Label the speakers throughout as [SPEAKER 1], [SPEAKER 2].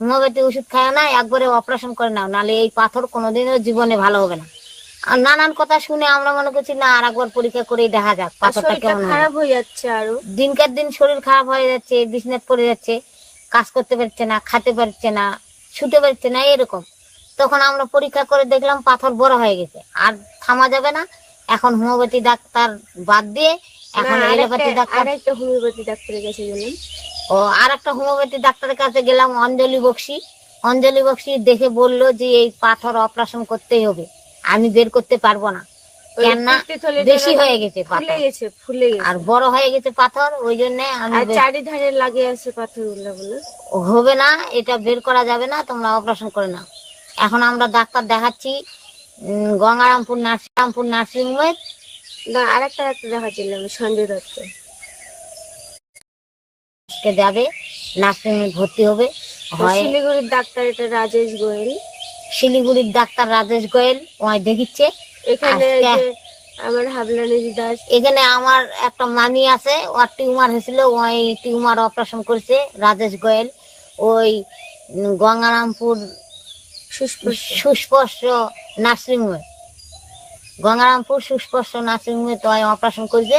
[SPEAKER 1] Homeopathy ওষুধ খায় না একবারে অপারেশন করে নাও নাহলে এই পাথর কোনোদিনও জীবনে ভালো হবে না। আর নানান কথা শুনে আমরা মনে করছি না আর একবার পরীক্ষা করে দেখা যাক পাথরটা কেমন
[SPEAKER 2] খারাপ হয়ে যাচ্ছে আরও।
[SPEAKER 1] দিনকার দিন শরীর খারাপ হয়ে যাচ্ছে বিছনাথ পড়ে যাচ্ছে কাজ করতে পারছে না খেতে পারছে না শুতে পারছে না এরকম। তখন আমরা পরীক্ষা করে দেখলাম পাথর বড় হয়ে গেছে আর থামা যাবে না। এখন হোমিওপ্যাথি ডাক্তার বাদ দিয়ে এখন এলোপ্যাথি ডাক্তার
[SPEAKER 2] আরেকটা হোমিওপ্যাথি ডাক্তারের কাছে গেলাম।
[SPEAKER 1] ও আর একটা হোমিওপ্যাথি ডাক্তারের কাছে গেলাম অঞ্জলি বক্সি। অঞ্জলি বক্সি দেখে বলল যে এই পাথর অপারেশন করতেই হবে। আমি বের করতে পারব না। কেননা বেশি হয়ে গেছে
[SPEAKER 2] ফুলে গেছে ফুলে গেছে।
[SPEAKER 1] আর বড় হয়ে গেছে পাথর ওই জন্য আমি
[SPEAKER 2] চারিধারে লাগে আছে পাথরগুলো
[SPEAKER 1] হবে না এটা বের করা যাবে না তোমরা অপারেশন করে নাও। এখন আমরা ডাক্তার দেখাচ্ছি গঙ্গারামপুর নার্সিংরামপুর নার্সিং হোমে
[SPEAKER 2] না আরেকটা ডাক্তার দেখাচ্ছিলাম সঞ্জয় দত্ত।
[SPEAKER 1] কে যাবে নার্সিং হোমে ভর্তি হবে। হয়
[SPEAKER 2] শিলিগুড়ির ডাক্তার এটা রাজেশ গোয়েল?
[SPEAKER 1] শিলিগুড়ির ডাক্তার রাজেশ গোয়েল ওই দেখিচ্ছে।
[SPEAKER 2] এখানে আমার হাবলানি দাস।
[SPEAKER 1] এখানে আমার একটা মামি আছে ওর টিউমার হয়েছিল ওই টিউমার অপারেশন করেছে রাজেশ গোয়েল। ওই গঙ্গারামপুর সুস্পর্শ নার্সিং হোমে গঙ্গারামপুর সুস্পর্শ নার্সিং হোমে তো অপারেশন করেছে।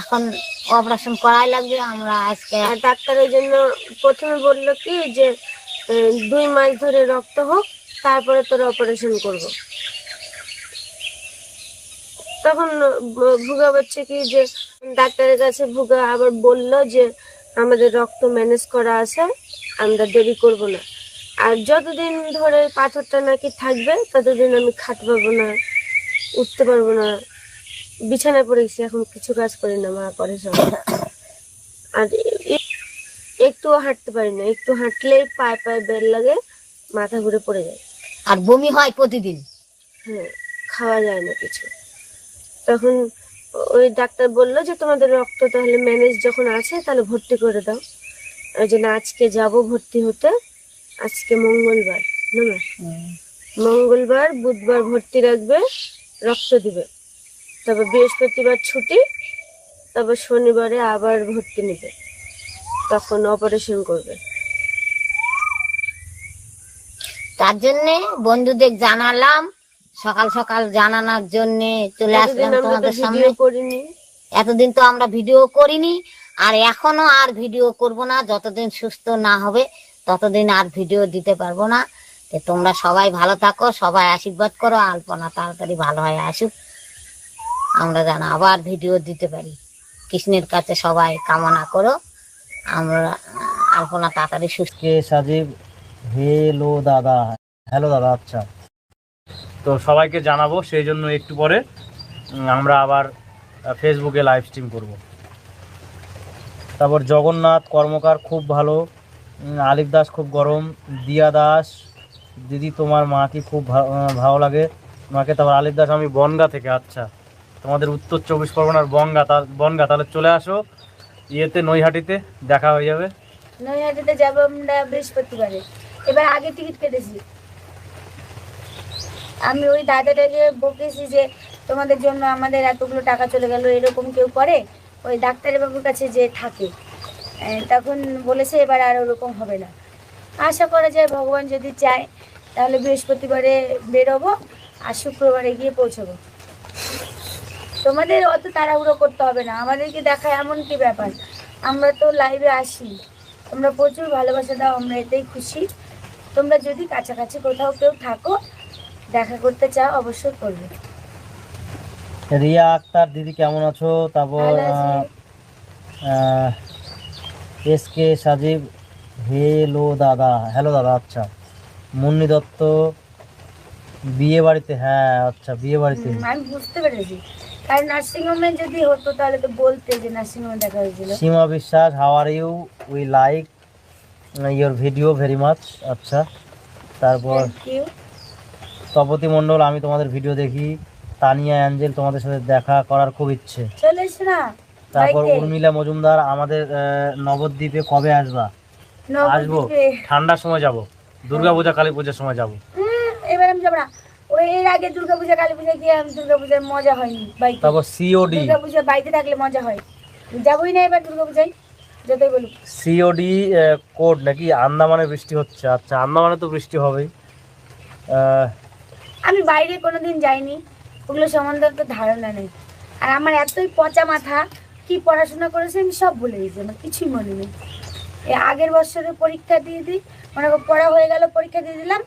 [SPEAKER 1] এখন অপারেশন করাই লাগবে, আমরা আজকে
[SPEAKER 2] আর ডাক্তার ওই জন্য প্রথমে বলল কি যে দুই মাস ধরে রক্ত হোক, তারপরে তোর অপারেশন করব। তখন ভুগা বলছে কি যে, ডাক্তারের কাছে ভুগা আবার বলল যে, আমাদের রক্ত ম্যানেজ করা আছে, আমরা দেরি করব না। আর যতদিন ধরে পাথরটা নাকি থাকবে, ততদিন আমি খাট পারব না, উঠতে পারব না। বিছানায় পড়ে গেছি এখন কিছু কাজ করি না মা করে সব আর এ- একটুও হাঁটতে পারি না একটু হাঁটলেই পায়ে পায়ে বের লাগে মাথা ঘুরে পড়ে যায়।
[SPEAKER 1] আর বমি হয় প্রতিদিন?
[SPEAKER 2] হ্যাঁ খাওয়া যায় না কিছু। তখন ওই ডাক্তার বলল যে তোমাদের রক্ত তাহলে ম্যানেজ যখন আছে তাহলে ভর্তি করে দাও। ওই জন্য আজকে যাব ভর্তি হতে আজকে মঙ্গলবার না মঙ্গলবার বুধবার ভর্তি রাখবে রক্ত দিবে। তারপর বৃহস্পতিবার ছুটি তারপর শনিবারে আবার ভর্তি নেবে। তখন অপারেশন করবে।
[SPEAKER 1] তার জন্যে বন্ধুদের জানালাম সকাল সকাল জানানোর জন্যে চলে আসলাম তোমাদের সামনে।
[SPEAKER 3] করিনি।
[SPEAKER 1] এতদিন তো আমরা ভিডিও করিনি আর এখনও আর ভিডিও করব না। যতদিন সুস্থ না হবে ততদিন আর ভিডিও দিতে পারব না। তোমরা সবাই ভালো থাকো সবাই আশীর্বাদ করো আলপনা তাড়াতাড়ি ভালো হয়ে আসুক। আমরা যেন আবার ভিডিও দিতে পারি। কৃষ্ণের কাছে সবাই কামনা করো। আমরা আলপনা তাড়াতাড়ি সুস্থ
[SPEAKER 4] কে সাজিব? হেলো দাদা। হ্যালো দাদা আচ্ছা।
[SPEAKER 5] তো সবাইকে জানাব, সেই জন্য একটু পরে আমরা আবার ফেসবুকে লাইভ স্ট্রিম করব। তারপর জগন্নাথ কর্মকার খুব ভালো। আলিফ দাস খুব গরম। দিয়া দাস, দিদি তোমার মাকে খুব ভালো লাগে। মাকে তারপর আলিফ দাস, আমি বনগা থেকে আচ্ছা। তোমাদের উত্তর চব্বিশ পরগনার বনগা বনগা, তাহলে চলে আসো। ইয়েতে, নৈহাটিতে দেখা হয়ে যাবে।
[SPEAKER 3] নৈহাটিতে যাব আমরা বৃহস্পতিবারে। এবার আগে টিকিট কেটেছি। আমি ওই দাদাটাকে বকেছি যে, তোমাদের জন্য আমাদের এতগুলো টাকা চলে গেল, এরকম কেউ করে? ওই ডাক্তারের বাবুর কাছে যে থাকে। তখন বলেছে এবার আর ওরকম হবে না। আশা করা যায় ভগবান যদি চায়, তাহলে বৃহস্পতিবারে বেরোবো আর শুক্রবারে গিয়ে পৌঁছবো। তোমাদের অত তাড়াহুড়ো করতে হবে না। আমাদেরকে দেখা এমন কি ব্যাপার? আমরা তো লাইভে আসি। তোমরা প্রচুর ভালোবাসা দাও আমরা এতেই খুশি। তোমরা যদি কাছাকাছি কোথাও কেউ থাকো দেখা করতে চাও অবশ্যই করবে।
[SPEAKER 4] রিয়া আক্তার দিদি কেমন আছো? তারপর এস কে সাজিব হেলো দাদা। হ্যালো দাদা আচ্ছা। মুন্নি দত্ত বিয়ে বাড়িতে হ্যাঁ আচ্ছা বিয়ে বাড়িতে।
[SPEAKER 3] আমি বুঝতে পেরেছি। কারণ নার্সিংহোমে যদি হতো তাহলে তো বলতে যে নার্সিংহোমে দেখা হয়েছিল।
[SPEAKER 4] Seema Biswas how are you we like your video very much আচ্ছা তারপর তপতি মণ্ডল আমি তোমাদের ভিডিও দেখি। তানিয়া অ্যাঞ্জেল তোমাদের সাথে দেখা করার খুব ইচ্ছে।
[SPEAKER 3] না
[SPEAKER 4] তারপর উর্মিলা মজুমদার আমাদের নবদ্বীপে কবে আসবা? আসব।
[SPEAKER 5] ঠান্ডার সময় যাব। দুর্গাপূজা কালী পূজার সময় যাব।
[SPEAKER 3] এবার আমি যাব না। ওই এর আগে দুর্গাপূজা কালী পূজা গিয়ে আমি দুর্গাপূজার মজা হয়নি বাড়িতে।
[SPEAKER 4] তারপর সিওডি
[SPEAKER 3] দুর্গাপূজা বাড়িতে থাকলে মজা হয়। যাবোই না এবার দুর্গাপূজায় যতই বলুক।
[SPEAKER 4] সিওডি কোড নাকি? আন্দামানে বৃষ্টি হচ্ছে। আচ্ছা আন্দামানে তো বৃষ্টি হবেই।
[SPEAKER 3] আমি বাইরে কোনোদিন যাইনি। ওগুলো সম্বন্ধে তো ধারণা নেই। আর আমার এতই পচা মাথা কি পড়াশোনা করেছে আমি সব ভুলে গেছি। আমার কিছুই মনে নেই। আগের বছরে পরীক্ষা দিয়ে দিই মনে পড়া হয়ে গেল পরীক্ষা দিয়ে দিলাম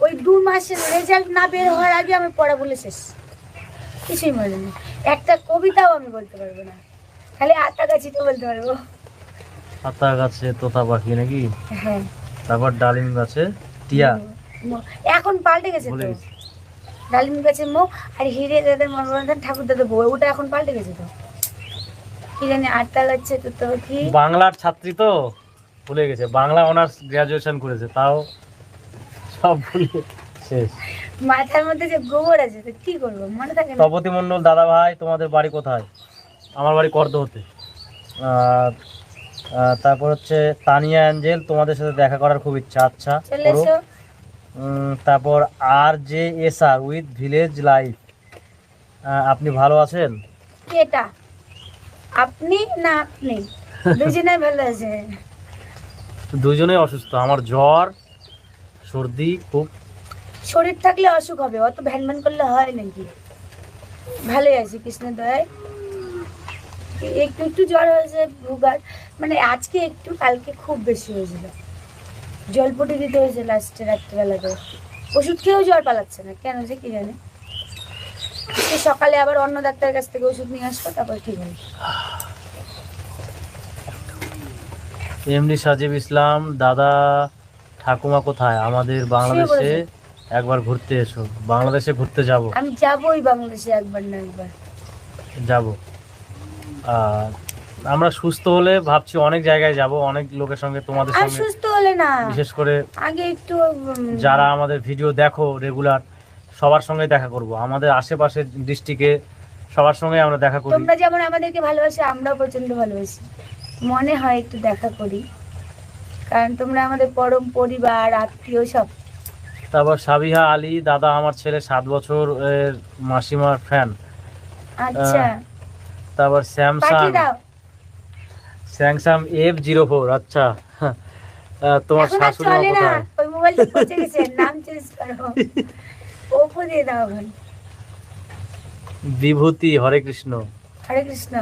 [SPEAKER 3] ওই দু মাসের রেজাল্ট না বের হওয়ার আগে আমি পড়া বলে শেষ। কিছুই মনে নেই। একটা কবিতাও আমি বলতে পারব না। খালি আটা গাছিতে বলতে পারব।
[SPEAKER 4] পাতা গাছে তোতা পাখি নাকি?
[SPEAKER 3] হ্যাঁ।
[SPEAKER 4] তারপর ডালিম গাছে টিয়া।
[SPEAKER 3] এখন পাল্টে গেছে তো। ডালিম গাছে মো আর হিরে দাদের মনোরঞ্জন ঠাকুর দাদের বউ ওটা এখন পাল্টে গেছে তো। কি জানি আটটা লাগছে তো তো কি
[SPEAKER 5] বাংলার ছাত্রী তো। ভুলে গেছে। বাংলা অনার্স গ্রাজুয়েশন করেছে তাও সব ভুলে শেষ।
[SPEAKER 3] মাথার মধ্যে যে গোবর আছে তো কি করব? মনে থাকে না।
[SPEAKER 4] তপতি মণ্ডল দাদা ভাই তোমাদের বাড়ি কোথায়?
[SPEAKER 5] আমার বাড়ি করদ হতে
[SPEAKER 4] আর তারপর হচ্ছে তানিয়া অ্যাঞ্জেল তোমাদের সাথে দেখা করার খুব ইচ্ছা। আচ্ছা করো। তারপর R J S R with village life. আপনি ভালো আছেন?
[SPEAKER 3] কেটা আপনি না আপনি? দুজনে ভালো আছে
[SPEAKER 5] দুজনেই অসুস্থ। আমার জ্বর সর্দি খুব
[SPEAKER 3] শরীর থাকলে অসুখ হবে অত ভ্যান ভ্যান করলে হয় নাকি? ভালোই আছি কৃষ্ণ দয়ায়। একটু একটু জ্বর হয়েছে ভুগার। মানে আজকে একটু কালকে খুব বেশি হয়েছিল। জলপটি দিতে হয়েছে লাস্টে রাত্রিবেলাতে ওষুধ খেয়েও জ্বর পালাচ্ছে না কেন যে কি জানে? সকালে আবার অন্য ডাক্তারের কাছ থেকে ওষুধ নিয়ে আসব তারপর ঠিক হবে?
[SPEAKER 5] এমডি সাজিব ইসলাম দাদা ঠাকুমা কোথায়? আমাদের বাংলাদেশে একবার ঘুরতে এসো। বাংলাদেশে ঘুরতে যাব।
[SPEAKER 3] আমি যাবোই বাংলাদেশে একবার না একবার।
[SPEAKER 5] যাব। আর আমরা সুস্থ হলে ভাবছি অনেক জায়গায় যাব অনেক লোকের সঙ্গে তোমাদের সঙ্গে।
[SPEAKER 3] সুস্থ হলে না।
[SPEAKER 5] বিশেষ করে
[SPEAKER 3] আগে একটু
[SPEAKER 5] যারা আমাদের ভিডিও দেখো রেগুলার সবার সঙ্গে দেখা করব। আমাদের আশেপাশের ডিস্ট্রিক্টে সবার সঙ্গে আমরা দেখা করি।
[SPEAKER 3] তোমরা যেমন আমাদেরকে ভালোবাসো আমরাও প্রচণ্ড ভালোবাসি। মনে হয় একটু দেখা করি। কারণ তোমরা আমাদের পরম পরিবার আত্মীয় সব।
[SPEAKER 5] তারপর সাবিহা আলী দাদা আমার ছেলে সাত বছর এর মাসিমার ফ্যান
[SPEAKER 3] আচ্ছা।
[SPEAKER 5] তারপর Samsung. Samsung F zero four আচ্ছা। আহ, তোমার শাশুড়ি মা কোথায়?
[SPEAKER 3] ওই মোবাইলটা পচে গেছে। নাম চেঞ্জ করো। ওপো দিয়ে দাও এখন।
[SPEAKER 5] বিভূতি হরে কৃষ্ণ।
[SPEAKER 3] হরে কৃষ্ণ।